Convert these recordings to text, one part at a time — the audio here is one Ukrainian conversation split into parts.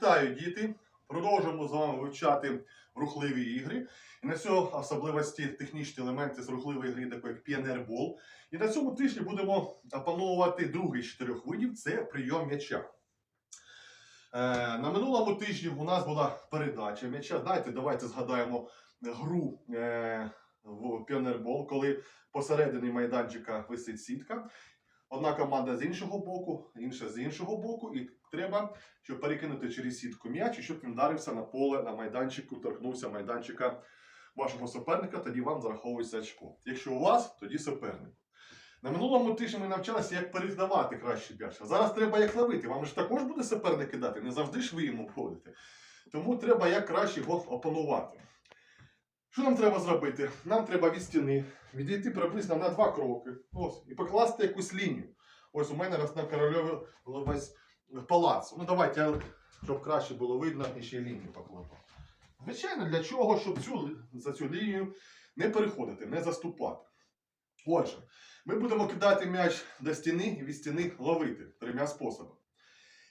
Вітаю, діти! Продовжуємо з вами вивчати рухливі ігри. І на цьому особливості технічні елементи з рухливої гри, такі як піонербол. І на цьому тижні будемо опановувати другий з чотирьох видів це прийом м'яча. Е, на минулому тижні у нас була передача м'яча. Знаєте, давайте згадаємо гру е, в піонербол, коли посередині майданчика висить сітка. Одна команда з іншого боку, інша з іншого боку, і треба, щоб перекинути через сітку м'яч, і щоб він вдарився на поле на майданчику, торкнувся майданчика вашого суперника, тоді вам зараховується очко. Якщо у вас, тоді суперник. На минулому тижні ми навчалися, як передавати краще м'яч. А зараз треба як ловити. Вам ж також буде суперник кидати, не завжди ж ви йому входите. Тому треба як краще його опанувати. Що нам треба зробити? Нам треба від стіни відійти приблизно на два кроки. Ось, і покласти якусь лінію. Ось у мене раз на корольові весь палац. Ну давайте, щоб краще було видно, і ще лінію покладу. Звичайно, для чого? Щоб цю, за цю лінію не переходити, не заступати. Отже, ми будемо кидати м'яч до стіни і від стіни ловити трьома способами.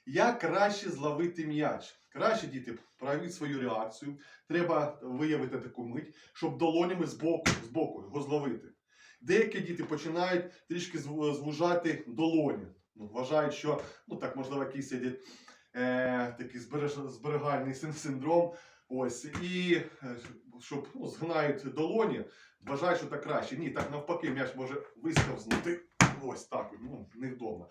Як краще зловити м'яч? Краще, діти, проявіть свою реакцію. Треба виявити таку мить, щоб долонями збоку, збоку його зловити. Деякі діти починають трішки звужати долоні. Ну, вважають, що ну так, можливо, якийсь є е, такий збереж, зберігальний син- синдром. Ось, і е, щоб ну, згинають долоні, вважають, що так краще. Ні, так навпаки, м'яч може висковзнути. Ось так, ну, невдома.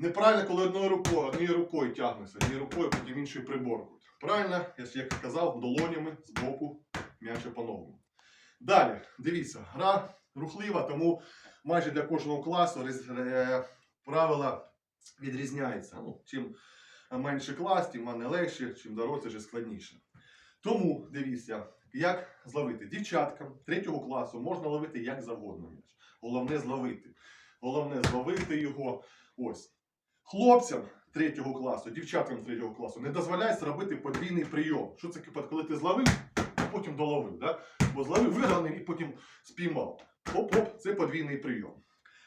Неправильно, коли одною рукою, однією рукою тягнеться, однією рукою, потім іншою приборкують. Правильно, я як сказав, долонями з боку м'яч опановуємо. Далі, дивіться, гра рухлива, тому майже для кожного класу е, правила відрізняються. Ну, чим менше клас, тим мене легше, чим доросліше складніше. Тому дивіться, як зловити. Дівчаткам третього класу можна ловити як завгодно м'яч. Головне зловити. Головне зловити його. Ось. Хлопцям третього класу, дівчаткам третього класу не дозволяється робити подвійний прийом. Що це кипать, коли ти зловив, а потім доловив. Да? Бо зловив виграний і потім спіймав. Оп-оп, це подвійний прийом.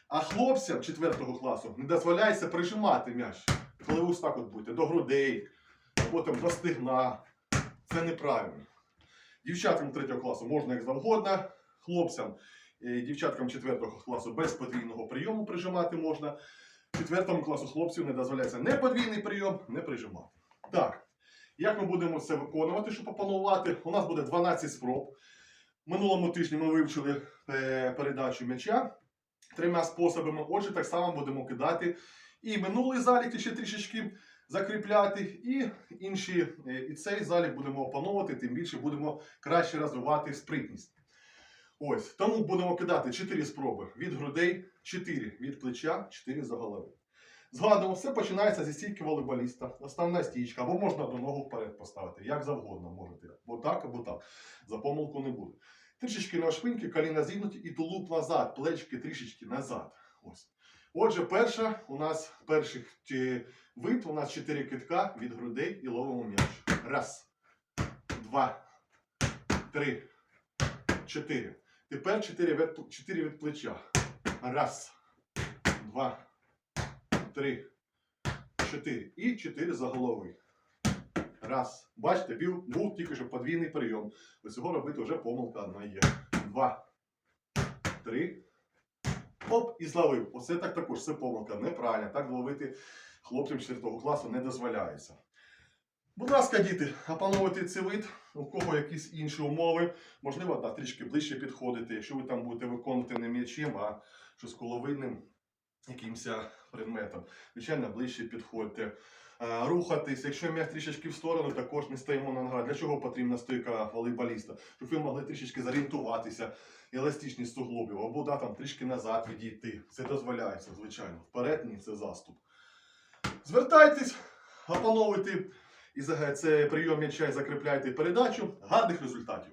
А хлопцям четвертого класу не дозволяється прижимати м'яч. Коли ви ось так от будете до грудей, або там до стегна. Це неправильно. Дівчаткам третього класу можна як завгодно, хлопцям, е, дівчаткам четвертого класу без подвійного прийому прижимати можна. Четвертому класу хлопців не дозволяється не подвійний прийом, не прижимати. Так, як ми будемо це виконувати, щоб опанувати? У нас буде 12 спроб. Минулому тижні ми вивчили е, передачу м'яча трьома способами. Отже, так само будемо кидати і минулий залік ще трішечки закріпляти, і інші, е, і цей залік будемо опановувати, тим більше будемо краще розвивати спритність. Ось, тому будемо кидати 4 спроби від грудей, 4 від плеча, 4 за голови. Згадуємо, все починається зі стійки волейболіста. Основна стійка, або можна одну ногу вперед поставити, як завгодно можете. Або так, або так. За помилку не буде. Трішечки на швиньки, коліна зігнуті і тулуб назад, плечки трішечки назад. Ось. Отже, перша у нас перший е, вид, у нас 4 китка від грудей і ловимо м'яч. Раз, два, три, чотири. Тепер 4 від, 4 від плеча. Раз, два, три, чотири. І 4 за голови. Раз. Бачите, був, був тільки що подвійний прийом. Ось цього робити вже помилка одна є. Два, три. Оп, і зловив. Оце так також, це помилка. Неправильно. Так ловити хлопцям 4 класу не дозволяється. Будь ласка, діти, опановуйте цей вид, у кого якісь інші умови, можливо, да, трішки ближче підходити. Якщо ви там будете виконувати не м'ячем, а щось коловидним якимось предметом, звичайно, ближче підходьте. Е, Рухатись, якщо м'яч трішечки в сторону, також не стоїмо на ногах. Для чого потрібна стойка волейболіста? Щоб ви могли трішечки зорієнтуватися, еластичність суглобів, або да, там трішки назад відійти. Це дозволяється, звичайно. Вперед ні, це заступ. Звертайтесь, опановуйте і це прийом м'яча і закріпляйте передачу. Гарних результатів!